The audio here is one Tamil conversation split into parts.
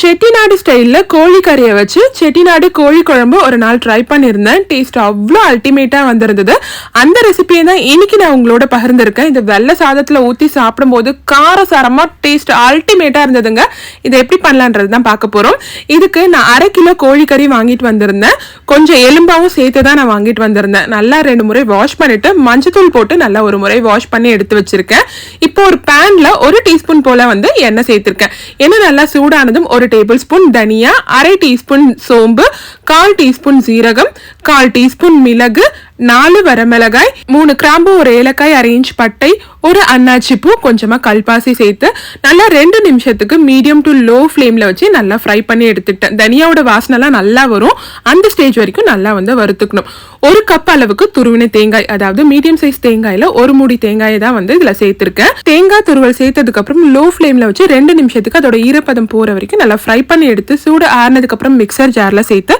செட்டிநாடு ஸ்டைலில் கோழி கறியை வச்சு செட்டிநாடு கோழி குழம்பு ஒரு நாள் ட்ரை பண்ணியிருந்தேன். டேஸ்ட் அவ்வளோ அல்டிமேட்டாக வந்திருந்தது. அந்த ரெசிபியை தான் இன்னைக்கு நான் உங்களோட பகிர்ந்திருக்கேன். இந்த வெள்ளை சாதத்தில் ஊற்றி சாப்பிடும்போது காரசாரமாக டேஸ்ட் அல்டிமேட்டாக இருந்ததுங்க. இதை எப்படி பண்ணலான்றது தான் பார்க்க போகிறோம் இதுக்கு நான் அரை கிலோ கோழி கறி வாங்கிட்டு வந்திருந்தேன். கொஞ்சம் எலும்பாவும் சேர்த்து தான் நான் வாங்கிட்டு வந்திருந்தேன். நல்லா ரெண்டு முறை வாஷ் பண்ணிட்டு மஞ்சத்தூள் போட்டு நல்லா ஒரு முறை வாஷ் பண்ணி எடுத்து வச்சிருக்கேன். இப்போ ஒரு பேனில் ஒரு டீஸ்பூன் போல வந்து எண்ணெய் சேர்த்துருக்கேன். எண்ணெய் நல்லா சூடானதும் ஒரு டேபிள் ஸ்பூன் தனியா அரை டீஸ்பூன் சோம்பு கால் டீஸ்பூன் சீரகம் கால் டீஸ்பூன் மிளகு நாலு வரமிளகாய் மூணு கிராம்பு ஒரு ஏலக்காய் அரேஞ்ச் பட்டை ஒரு அன்னாச்சி பூ கொஞ்சமா கல்பாசி சேர்த்து நல்லா ரெண்டு நிமிஷத்துக்கு மீடியம் டு லோ ஃப்ளேம்ல வச்சு நல்லா ஃப்ரை பண்ணி எடுத்துட்டேன். தனியாவோட வாசனைலாம் நல்லா வரும். அந்த ஸ்டேஜ் வரைக்கும் நல்லா வந்து வறுத்துக்கணும். ஒரு கப் அளவுக்கு துருவின தேங்காய் அதாவது மீடியம் சைஸ் தேங்காயில ஒரு மூடி தேங்காயை தான் வந்து இதில் சேர்த்துருக்கேன். தேங்காய் துருவல் சேர்த்ததுக்கு அப்புறம் லோ ஃப்ளேமில் வச்சு ரெண்டு நிமிஷத்துக்கு அதோட ஈரப்பதம் போற வரைக்கும் நல்லா ஃப்ரை பண்ணி எடுத்து சூடு ஆறுனதுக்கு அப்புறம் மிக்சர் ஜார்ல சேர்த்து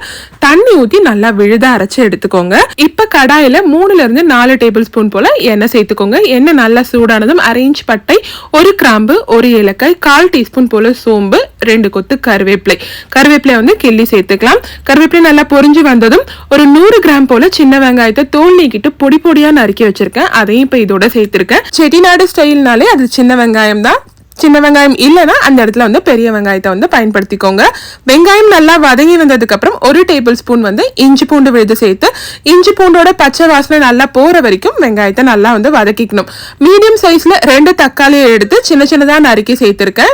தண்ணி ஊற்றி நல்லா விழுதா அரைச்சி எடுத்துக்கோங்க. இப்போ கடாயில் மூணுலேருந்து நாலு டேபிள் ஸ்பூன் போல் எண்ணெய் சேர்த்துக்கோங்க. எண்ணெய் நல்லா சூடானதும் அரேஞ்ச் பட்டை ஒரு கிராம்பு ஒரு ஏலக்காய் கால் டீஸ்பூன் போல் சோம்பு ரெண்டு கொத்து கருவேப்பிலை. கருவேப்பிலை வந்து கிள்ளி சேர்த்துக்கலாம். கருவேப்பிலை நல்லா பொறிஞ்சு வந்ததும் ஒரு நூறு கிராம் போல் சின்ன வெங்காயத்தை தோல் நீக்கிட்டு பொடி பொடியாக நறுக்கி வச்சுருக்கேன். அதையும் இப்போ இதோட சேர்த்துருக்கேன். செட்டிநாடு ஸ்டைல்னாலே அது சின்ன வெங்காயம் தான் சின்ன வெங்காயம் இல்லைன்னா அந்த இடத்துல வந்து பெரிய வெங்காயத்தை வந்து பயன்படுத்திக்கோங்க. வெங்காயம் நல்லா வதங்கி வந்ததுக்கப்புறம் ஒரு டேபிள் ஸ்பூன் வந்து இஞ்சி பூண்டு விழுது சேர்த்து இஞ்சி பூண்டோட பச்சை வாசனை நல்லா போகிற வரைக்கும் வெங்காயத்தை நல்லா வந்து வதக்கிக்கணும். மீடியம் சைஸில் ரெண்டு தக்காளியை எடுத்து சின்ன சின்னதாக நறுக்கி சேர்த்துருக்கேன்.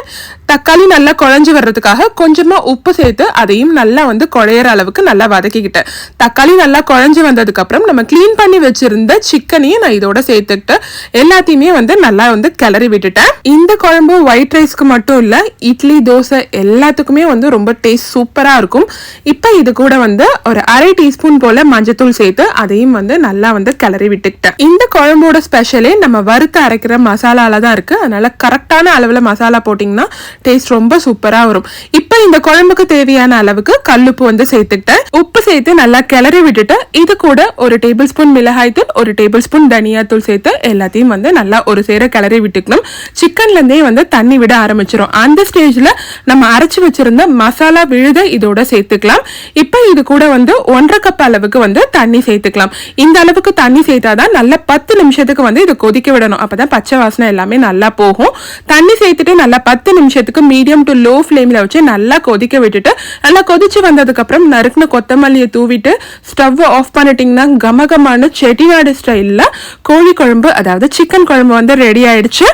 தக்காளி நல்லா குழஞ்சி வர்றதுக்காக கொஞ்சமாக உப்பு சேர்த்து அதையும் நல்லா வந்து குழையிற அளவுக்கு நல்லா வதக்கிக்கிட்டேன். தக்காளி நல்லா குழஞ்சி வந்ததுக்கப்புறம் நம்ம க்ளீன் பண்ணி வச்சுருந்த சிக்கனையும் நான் இதோட சேர்த்துக்கிட்டு எல்லாத்தையுமே வந்து நல்லா வந்து கிளறி விட்டுட்டேன். இந்த குழம்பு ஒயிட் ரைஸ்க்கு மட்டும் இல்லை இட்லி தோசை எல்லாத்துக்குமே வந்து ரொம்ப டேஸ்ட் சூப்பராக இருக்கும். இப்போ இது கூட வந்து ஒரு அரை டீஸ்பூன் போல மஞ்சத்தூள் சேர்த்து அதையும் வந்து நல்லா வந்து கிளறி விட்டுக்கிட்டேன். இந்த குழம்போட ஸ்பெஷலே நம்ம வறுத்து அரைக்கிற மசாலால தான் இருக்குது அதனால கரெக்டான அளவில் மசாலா போட்டிங்கன்னா டேஸ்ட் ரொம்ப சூப்பராக வரும். இப்போ இந்த குழம்புக்கு தேவையான அளவுக்கு கல்லுப்பு வந்து சேர்த்துக்கிட்டேன். உப்பு சேர்த்து நல்லா கிளறி விட்டுட்டு இது கூட ஒரு டேபிள் ஸ்பூன் மிளகாய் தூள் ஒரு டேபிள் ஸ்பூன் தனியா தூள் சேர்த்து எல்லாத்தையும் வந்து நல்லா ஒரு சேர கிளறி விட்டுக்கணும். சிக்கன்ல இருந்தே வந்து தண்ணி விட ஆரம்பிச்சிரும். அந்த ஸ்டேஜில் நம்ம அரைச்சி வச்சிருந்த மசாலா விழுத இதோட சேர்த்துக்கலாம். இப்போ இது கூட வந்து ஒன்றரை கப் அளவுக்கு வந்து தண்ணி சேர்த்துக்கலாம். இந்த அளவுக்கு தண்ணி சேர்த்தாதான் நல்ல பத்து நிமிஷத்துக்கு வந்து இது கொதிக்க விடணும். அப்பதான் பச்சை வாசனை எல்லாமே நல்லா போகும். தண்ணி சேர்த்துட்டு நல்லா பத்து நிமிஷத்துக்கு மீடியம் டு லோ ஃப்ளேமில் வச்சு நல்லா கொதிக்க விட்டுட்டு நல்லா கொதிச்சு வந்ததுக்கப்புறம் நறுக்குன்னு நறுக்குன கொத்தமல்லியை தூவிட்டு ஸ்டவ்வை ஆஃப் பண்ணிட்டீங்கன்னா கமகமான செட்டிநாடு ஸ்டைலில் கோழி குழம்பு அதாவது சிக்கன் குழம்பு வந்து ரெடி ஆயிடுச்சு.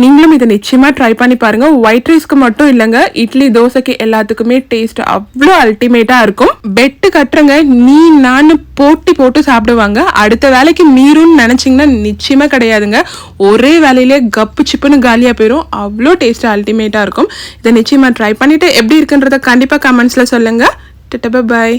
நீங்களும் இதை வேணால் ட்ரை பண்ணி பாருங்கள் ஒயிட் ரைஸ்க்கு மட்டும் இல்லைங்க. இட்லி தோசைக்கு எல்லாத்துக்குமே டேஸ்ட் அவ்வளோ அல்டிமேட்டாக இருக்கும். பெட்டு கட்டுறங்க நீ நான் போட்டி போட்டு சாப்பிடுவாங்க. அடுத்த வேலைக்கு மீறும்னு நினச்சிங்கன்னா நிச்சயமாக கிடையாதுங்க. ஒரே வேலையிலே கப்பு சிப்புன்னு காலியாக போயிடும் அவ்வளோ டேஸ்ட் அல்டிமேட்டாக இருக்கும். இதை நிச்சயமாக ட்ரை பண்ணிவிட்டு எப்படி இருக்குன்றத கண்டிப்பாக கமெண்ட்ஸ்ல சொல்லுங்கள் பாய்